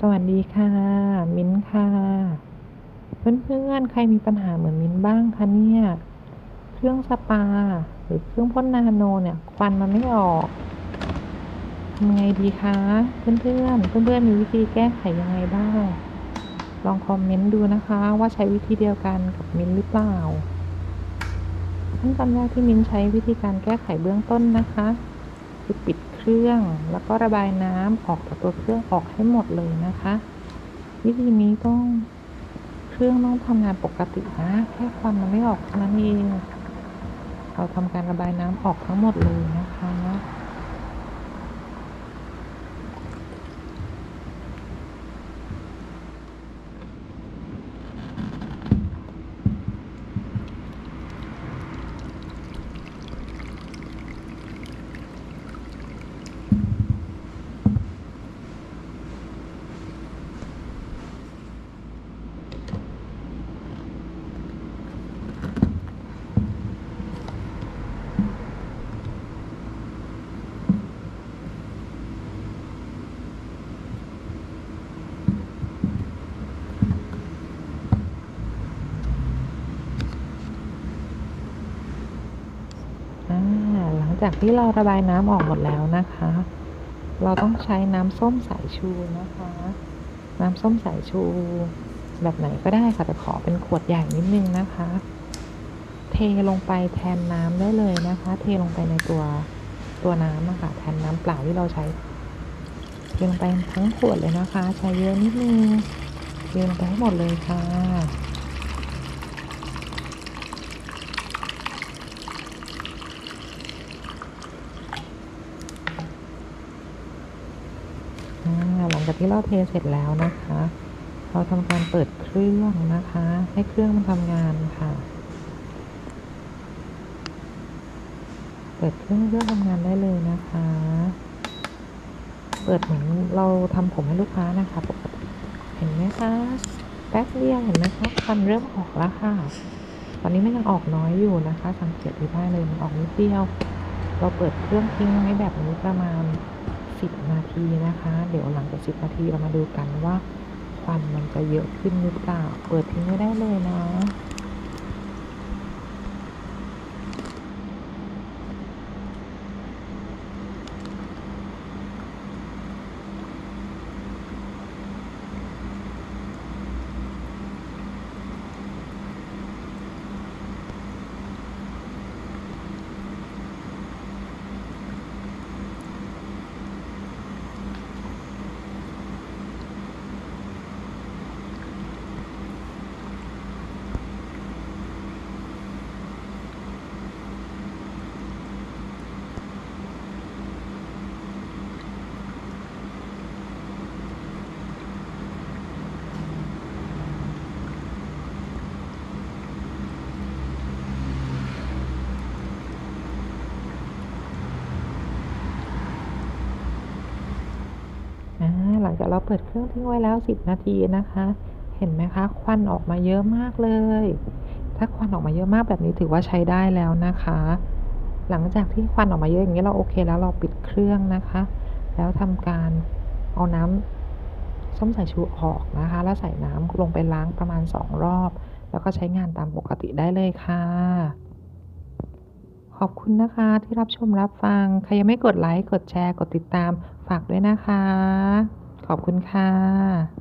สวัสดีค่ะ มิ้นค่ะ เพื่อนๆ ใครมีปัญหาเหมือนมิ้นบ้างคะเนี่ย เครื่องสปา หรือเครื่องพ่นนาโนเนี่ย ควันมันไม่ออกทำไงดีคะ เพื่อนๆ เพื่อนๆ มีวิธีแก้ไขยังไงบ้าง ลองคอมเมนต์ดูนะคะ ว่าใช้วิธีเดียวกันกับมิ้นหรือเปล่าขั้นตอนแรกที่มิ้นใช้วิธีการแก้ไขเบื้องต้นนะคะ คือปิด เครื่อง แล้วก็ระบายน้ำออกจากตัวเครื่องออกให้หมดเลยนะคะ วิธีนี้ต้องเครื่องต้องทำงานปกตินะ แค่ควันมันไม่ออกเท่านั้นเองเราทำการระบายน้ำออกทั้งหมดเลยนะคะ อ่าหลัง จากที่เราระบายน้ำออกหมดแล้วนะคะ เราต้องใช้น้ำส้มสายชูนะคะ น้ำส้มสายชู แบบไหนก็ได้ค่ะแต่ขอเป็นขวดใหญ่นิดนึงนะคะ เทลงไปแทนน้ำได้เลยนะคะ เทลงไปในตัวตัวน้ำนะคะแทนน้ำเปล่าที่เราใช้เทลงไปทั้งขวดเลยนะคะ ใช้เยอะนิดนึงเทลงไปให้หมดเลยค่ะ อ่าหลัง จากที่เราเทเสร็จแล้วนะคะ เราทำการเปิดเครื่องนะคะ ให้เครื่องมันทำงานค่ะ เปิดเครื่องเครื่องทำงานได้เลยนะคะ เปิดเหมือนเราทำผมให้ลูกค้านะคะปกติเห็นไหมคะแป๊บเดียวเห็นไหมคะควันเริ่มออกแล้วค่ะ ตอนนี้มันยังออกน้อยอยู่นะคะ สังเกตดูได้เลยมันออกนิดเดียว เราเปิดเครื่องทิ้งไว้แบบนี้ประมาณ 10 นาทีนะคะ เดี๋ยวหลังจาก 10 นาทีเรามาดูกันว่าควันมันจะเยอะขึ้นหรือเปล่า เปิดทิ้งไว้ได้เลยนะ หลังจากเราเปิดเครื่องทิ้งไว้แล้ว 10 นาทีนะคะ เห็นไหมคะ ควันออกมาเยอะมากเลย ถ้าควันออกมาเยอะมากแบบนี้ถือว่าใช้ได้แล้วนะคะ หลังจากที่ควันออกมาเยอะอย่างนี้เราโอเคแล้วเราปิดเครื่องนะคะ แล้วทำการเอาน้ำส้มสายชูออกนะคะ แล้วใส่น้ำลงไปล้างประมาณ 2 รอบ แล้วก็ใช้งานตามปกติได้เลยค่ะ ขอบคุณนะคะที่รับชมรับฟัง ใครยังไม่กดไลค์ กดแชร์ กดติดตาม ฝากด้วยนะคะ ขอบคุณค่ะ